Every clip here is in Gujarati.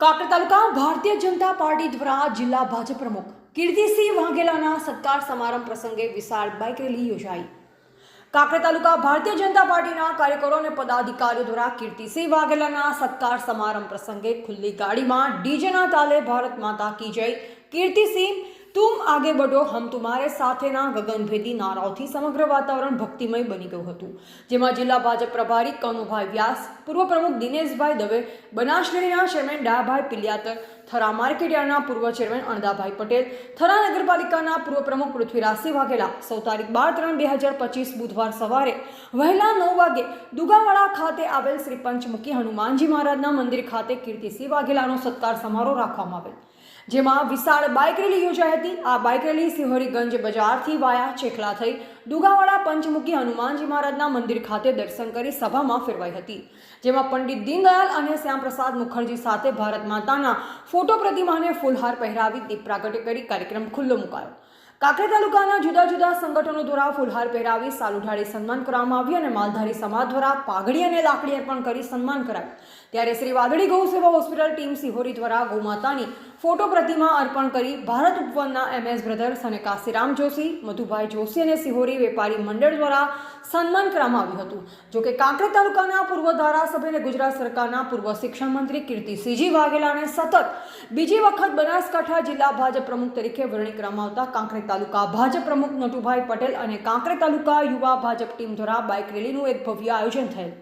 કાંકરા તાલુકા ભારતીય જનતા પાર્ટી દ્વારા જિલ્લા ભાજપ પ્રમુખ કીર્તિસિંહ વાઘેલાના સત્કાર સમારંભ પ્રસંગે વિશાળ બાઇક રેલી યોજાઈ. કાકર તાલુકા ભારતીય જનતા પાર્ટીના કાર્યકરો અને પદાધિકારીઓ દ્વારા કીર્તિસિંહ વાઘેલાના સત્કાર સમારંભ પ્રસંગે ખુલ્લી ગાડીમાં ડીજેના તાલે ભારત માતા કી જય. કીર્તિસિંહ તુમ આગે બઢો, હમ તુમારે સાથેના ગગનભેદી નારાઓથી સમગ્ર વાતાવરણ ભક્તિમય બની ગયું હતું. જેમાં જિલ્લા ભાજપ પ્રભારી કનુભાઈ વ્યાસ, પૂર્વ પ્રમુખ દિનેશભાઈ દવે, બનાસ ડેરીના ચેરમેન ડાભાઈ પિલિયાતર, થરા માર્કેટયાર્ડના પૂર્વ ચેરમેન અણદાભાઈ પટેલ, થરા નગરપાલિકાના પૂર્વ પ્રમુખ પૃથ્વીરાજસિંહ વાઘેલા. સૌ તારીખ બાર ત્રણ બે હજાર પચીસ બુધવાર સવારે વહેલા નવ વાગે દુગાવાડા ખાતે આવેલ શ્રી પંચમુખી હનુમાનજી મહારાજના મંદિર ખાતે કીર્તિસિંહ વાઘેલાનો સત્કાર સમારોહ રાખવામાં આવેલ. જેમાં વિશાળ બાઇક રેલી યોજાઈ હતી. આ બાઇક રેલી સિંહરીગંજ બજારથી વાયા ચેખલા થઈ દુગાવાડા પંચમુખી હનુમાનજી મહારાજના મંદિર ખાતે દર્શન કરી સભામાં ફેરવાઈ હતી. જેમાં પંડિત દીનદયાલ અને શ્યામપ્રસાદ મુખર્જી સાથે ભારત માતાના ફોટો પ્રતિમાને ફૂલહાર પહેરાવી દીપ પ્રાગટ્ય કરી કાર્યક્રમ ખુલ્લો મુકાયો. કાંકરેજ તાલુકાના જુદા જુદા સંગઠનો દ્વારા ફૂલહાર પહેરાવી સાલુઢાળી સન્માન કરવામાં આવ્યું અને માલધારી સમાજ દ્વારા પાઘડી અને લાકડી અર્પણ કરી સન્માન કરાયું. ત્યારે શ્રી વાદળી ગૌ સેવા હોસ્પિટલ ટીમ સિહોરી દ્વારા ગૌમાતાની ફોટો પ્રતિમા અર્પણ કરી ભારત ઉપવનના એમએસ બ્રધર્સ અને કાશીરામ જોશી, મધુભાઈ જોશી અને સિહોરી વેપારી મંડળ દ્વારા સન્માન કરવામાં આવ્યું હતું. જોકે કાંકરેજ તાલુકાના પૂર્વ ધારાસભ્ય અને ગુજરાત સરકારના પૂર્વ શિક્ષણ મંત્રી કીર્તિસિંહજી વાઘેલાને સતત બીજી વખત બનાસકાંઠા જિલ્લા ભાજપ પ્રમુખ તરીકે વરણી કરવામાં આવતા કાંકરેજ તાલુકા ભાજપ પ્રમુખ નટુભાઈ પટેલ અને કાંકરે તાલુકા યુવા ભાજપ ટીમ દ્વારા બાઇક રેલીનું એક ભવ્ય આયોજન થયેલ.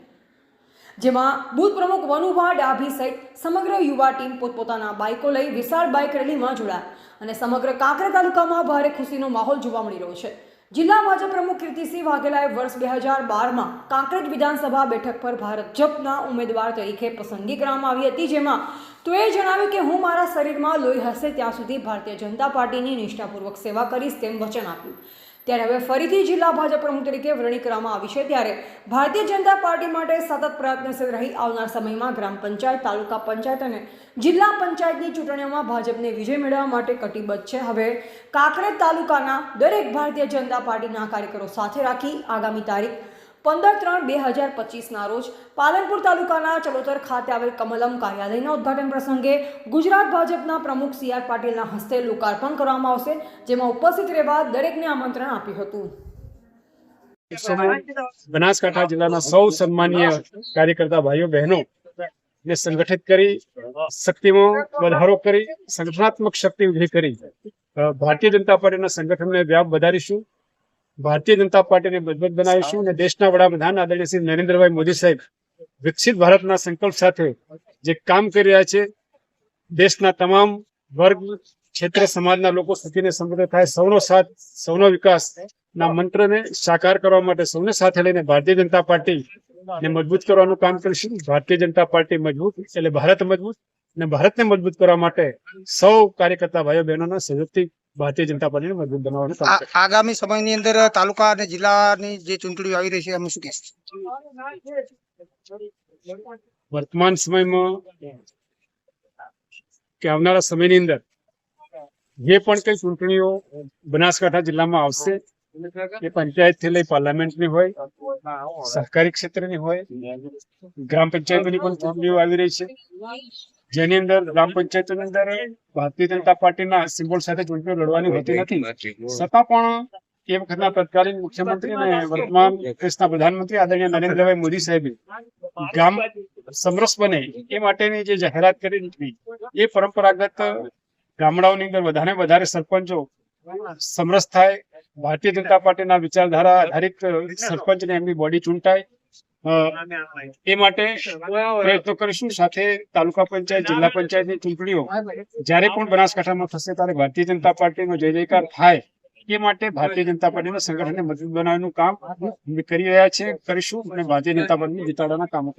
જેમાં બૂથ પ્રમુખ વનુભા ડાભી સહિત સમગ્ર યુવા ટીમ પોતપોતાના બાઇકો લઈ વિશાળ બાઇક રેલીમાં જોડાયા અને સમગ્ર કાંકરે તાલુકામાં ભારે ખુશીનો માહોલ જોવા મળી રહ્યો છે. જિલ્લા ભાજપ પ્રમુખ કીર્તિસિંહ વાઘેલાએ વર્ષ બે હજાર બારમાં કાંકરેજ વિધાનસભા બેઠક પર ભારત જપના ઉમેદવાર તરીકે પસંદગી કરવામાં આવી હતી, જેમાં તેઓએ જણાવ્યું કે હું મારા શરીરમાં લોહી હશે, ત્યાં સુધી ભારતીય જનતા પાર્ટીની નિષ્ઠાપૂર્વક સેવા કરીશ તેમ વચન આપ્યું. ત્યારે હવે ફરીથી જિલ્લા ભાજપ પ્રમુખ તરીકે વરણી કરવામાં આવી છે. ત્યારે ભારતીય જનતા પાર્ટી માટે સતત પ્રયત્નશીલ રહી આવનાર સમયમાં ગ્રામ પંચાયત, તાલુકા પંચાયત અને જિલ્લા પંચાયતની ચૂંટણીઓમાં ભાજપને વિજય મેળવવા માટે કટિબદ્ધ છે. હવે કાંકરેજ તાલુકાના દરેક ભારતીય જનતા પાર્ટીના કાર્યકરો સાથે રાખી આગામી તારીખ પંદર ત્રણ બે હજાર પચીસના રોજ પાલનપુર તાલુકાના ચલોતર ખાતે આવેલ કમલમ કાર્યાલયના ઉદ્ઘાટન પ્રસંગે ગુજરાત ભાજપના પ્રમુખ સી આર પાટીલના હસ્તે લોકાર્પણ કરવામાં આવશે, જેમાં ઉપસ્થિત રહેવા દરેકને આમંત્રણ આપ્યું હતું. બનાસકાંઠા જિલ્લાના સૌ સન્માનીય કાર્યકર્તા ભાઈઓ, બહેનો, ને સંગઠિત કરી, શક્તિમાં વધારો કરી, સંગઠનાત્મક શક્તિ ઊભી કરી ભારતીય જનતા પાર્ટીના સંગઠનને વ્યાપ વધારીશું. ભારતીય જનતા પાર્ટીને મજબૂત બનાવીશું અને દેશના વડાપ્રધાન આદરણીય શ્રી નરેન્દ્રભાઈ મોદી સાહેબ વિકસિત ભારતના સંકલ્પ સાથે જે કામ કરી રહ્યા છે, દેશના તમામ વર્ગ, ક્ષેત્ર, સમાજના લોકો સુખીને સમૃદ્ધ થાય, સૌનો સાથ, સૌનો વિકાસ ના મંત્રને સાકાર કરવા માટે સૌને સાથે લઈને ભારતીય જનતા પાર્ટી ને મજબૂત કરવાનું કામ કરીશું. ભારતીય જનતા પાર્ટી મજબૂત એટલે ભારત મજબૂત અને ભારતને મજબૂત કરવા માટે સૌ કાર્યકર્તા ભાઈઓ બહેનોના સહયોગથી ભારતીય જનતા પાર્ટીને મજબૂત બનાવવાનું આગામી સમયની અંદર તાલુકા અને જિલ્લાની જે ચૂંટણીઓ આવી રહી છે એમાં શું કહેશો? વર્તમાન સમયમાં કે આવનારા સમયની અંદર જે પણ કઈ ચૂંટણીઓ બનાસકાંઠા જિલ્લામાં આવશે એ પંચાયતથી લઈ પાર્લામેન્ટની હોય સહકારી ક્ષેત્રની હોય ગ્રામ પંચાયતોની પણ ચૂંટણીઓ આવી રહી છે. જેની અંદર ગ્રામ પંચાયતોની અંદર ભારતીય જનતા પાર્ટીના સિમ્બોલ સાથે ચૂંટણીઓ લડવાની હોતી નથી. છતાં પણ એ વખતના તત્કાલીન મુખ્યમંત્રી અને વર્તમાન દેશના પ્રધાનમંત્રી આદરણીય નરેન્દ્રભાઈ મોદી સાહેબે ગામ સમરસ બને એ માટેની જે જાહેરાત કરી હતી એ પરંપરાગત ગામડાઓની અંદર વધારે વધારે સરપંચો સમરસ થાય ભારતીય જનતા પાર્ટીના વિચારધારા આધારિત સરપંચને એમની બોડી ચૂંટાય એ માટે પ્રયત્નો કરીશું. સાથે તાલુકા પંચાયત જિલ્લા પંચાયતની ચૂંટણીઓ. જ્યારે પણ બનાસકાંઠામાં થશે ત્યારે ભારતીય જનતા પાર્ટીનો જય જયકાર થાય. એ માટે ભારતીય જનતા પાર્ટીના સંગઠનને મજબૂત બનાવવાનું કામ કરી રહ્યા છે કરીશું અને ભારતીય જનતા પાર્ટીની જીતાડવાના કામો.